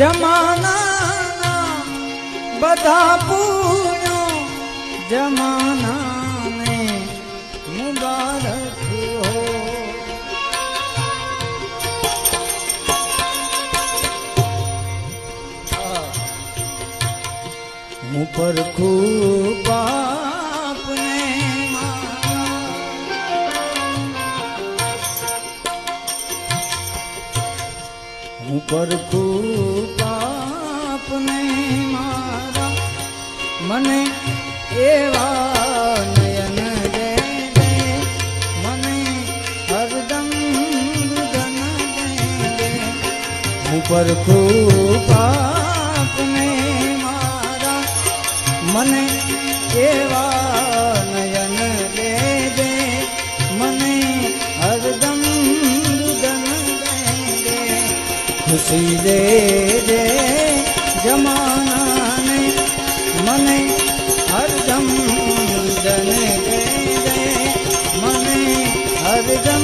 જમાના બધા પૂર્યો જમાનાને મુબારક હો. હું. પર ખૂબ હું પર ખૂબ આપને મારા. મને એવા નયન દે દે. મને હરદમ રુદન દે હું પર ખૂબ આપને મારા. મને એવા ખુશી દે દે જમાનાને મને હરદમ દે દે મને હરદમ